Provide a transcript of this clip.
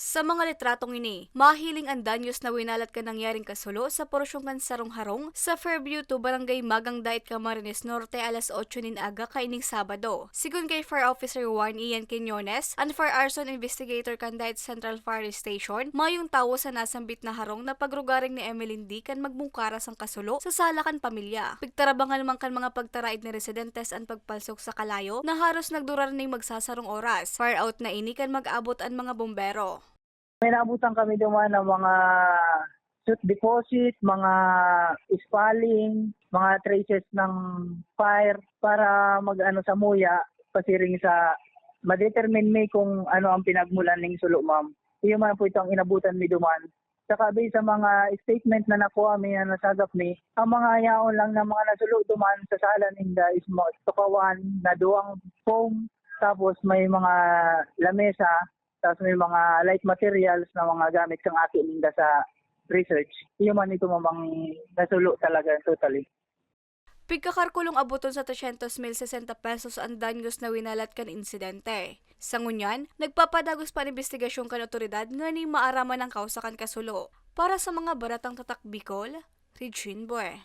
Sa mga litratong ini, mahiling ang danyos na winalat ka nangyaring kasulo sa porsyong kan sarong harong sa Fairview to Barangay Magang Dait Camarines Norte alas 8 nin aga kaining Sabado. Sigun kay Fire Officer Juan Ian Quinones and Fire Arson Investigator kan Dait Central Fire Station, mayong tawo sa nasambit na harong na pagrugaring ni Emeline D kan magbungkaras ang kasulo sa salakan pamilya. Pigtarabangan man kan mga pagtaraid ni residentes ang pagpalsok sa kalayo na haros nagdurar ning magsasarong oras. Fire out na ini kan mag-abot ang mga bombero. May naabutan kami duman ng mga soot deposit, mga spalling, mga traces ng fire para mag-ano sa muya, pasiring sa ma-determine may kung ano ang pinagmulan ng sulo, ma'am. Iyon man po itong inabutan mi duman. Saka based sa mga statement na nakuha mi na nasagap mi, ang mga yaon lang ng mga nasulo duman sa sala ninda is mo tukawan na duwang foam, tapos may mga lamesa, tapos may mga light materials na mga gamit kang akin ninda sa research. Iyon man ito mamang nasulo talaga totally. Pigkakarkulong abuton sa 300 mil 60 pesos ang danyos na winalat kan insidente. Sa ngunyan, nagpapadagos pa ang investigasyon kan otoridad nga ni maaraman ang kausakan kasulo. Para sa mga baratang tatak Bicol, Regine Boy.